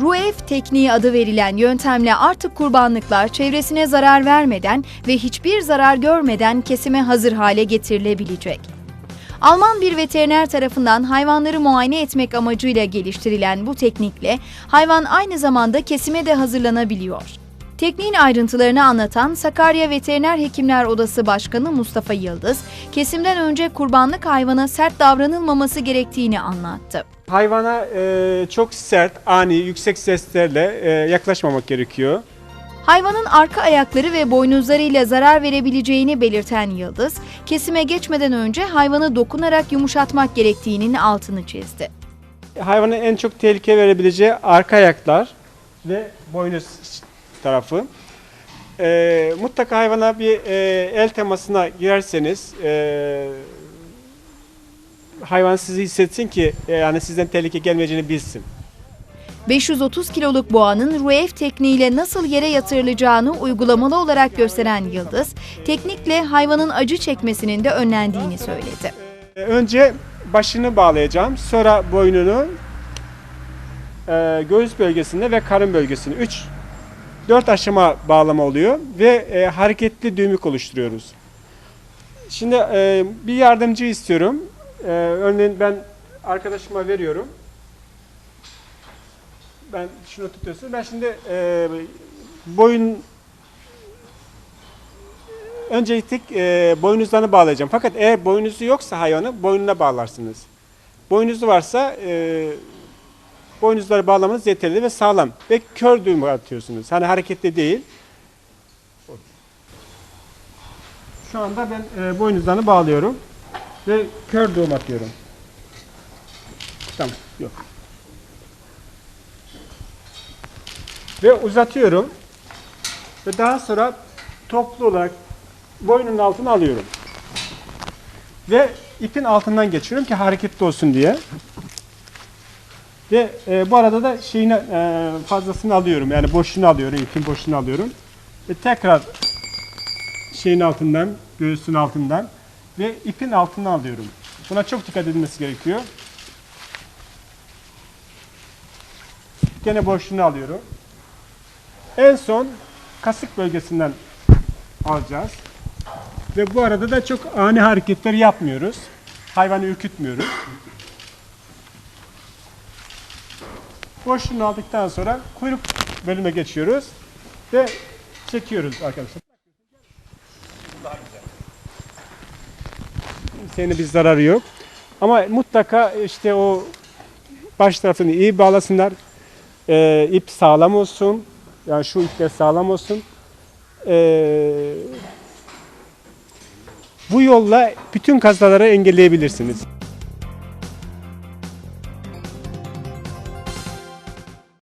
RUEF tekniği adı verilen yöntemle artık kurbanlıklar çevresine zarar vermeden ve hiçbir zarar görmeden kesime hazır hale getirilebilecek. Alman bir veteriner tarafından hayvanları muayene etmek amacıyla geliştirilen bu teknikle hayvan aynı zamanda kesime de hazırlanabiliyor. Tekniğin ayrıntılarını anlatan Sakarya Veteriner Hekimler Odası Başkanı Mustafa Yıldız, kesimden önce kurbanlık hayvana sert davranılmaması gerektiğini anlattı. Hayvana e, çok sert, ani, yüksek seslerle e, yaklaşmamak gerekiyor. Hayvanın arka ayakları ve boynuzlarıyla zarar verebileceğini belirten Yıldız, kesime geçmeden önce hayvanı dokunarak yumuşatmak gerektiğinin altını çizdi. Hayvana en çok tehlike verebileceği arka ayaklar ve boynuz tarafı. E, mutlaka hayvana bir e, el temasına girerseniz e, hayvan sizi hissetsin ki e, yani sizden tehlike gelmeyeceğini bilsin. 530 kiloluk boğanın RUEF tekniğiyle nasıl yere yatırılacağını uygulamalı olarak gösteren Yıldız, teknikle hayvanın acı çekmesinin de önlendiğini söyledi. E, Önce başını bağlayacağım, sonra boynunu, e, göğüs bölgesinde ve karın bölgesinde 3 4 aşama bağlama oluyor ve e, hareketli düğümük oluşturuyoruz. Şimdi e, bir yardımcı istiyorum. E, örneğin ben arkadaşıma veriyorum. Ben şunu tutuyorsun. Ben şimdi e, boyun Öncelikle e, boynuzlarını bağlayacağım. Fakat eğer boynuzu yoksa hayvanın boynuna bağlarsınız. Boynuzu varsa e, boynuzları bağlamanız yeterli ve sağlam. Ve kör düğüm atıyorsunuz. Hani hareketli değil. Şu anda ben e, boynuzlarını bağlıyorum. Ve kör düğüm atıyorum. Tamam. Yok. Ve uzatıyorum. Ve daha sonra toplu olarak boynunun altına alıyorum. Ve ipin altından geçiyorum ki hareketli olsun diye. Ve e, bu arada da şeyini e, fazlasını alıyorum. Yani boşluğunu alıyorum, ipin boşluğunu alıyorum. Ve tekrar şeyin altından, göğsün altından ve ipin altından alıyorum. Buna çok dikkat edilmesi gerekiyor. Gene boşluğunu alıyorum. En son kasık bölgesinden alacağız. Ve bu arada da çok ani hareketler yapmıyoruz. Hayvanı ürkütmüyoruz. Boşluğunu aldıktan sonra kuyruk bölüme geçiyoruz ve çekiyoruz arkadaşlar. Senin bir zararı yok. Ama mutlaka işte o baş tarafını iyi bağlasınlar. Ee, ip sağlam olsun. Yani şu ipler sağlam olsun. Ee, bu yolla bütün kazaları engelleyebilirsiniz.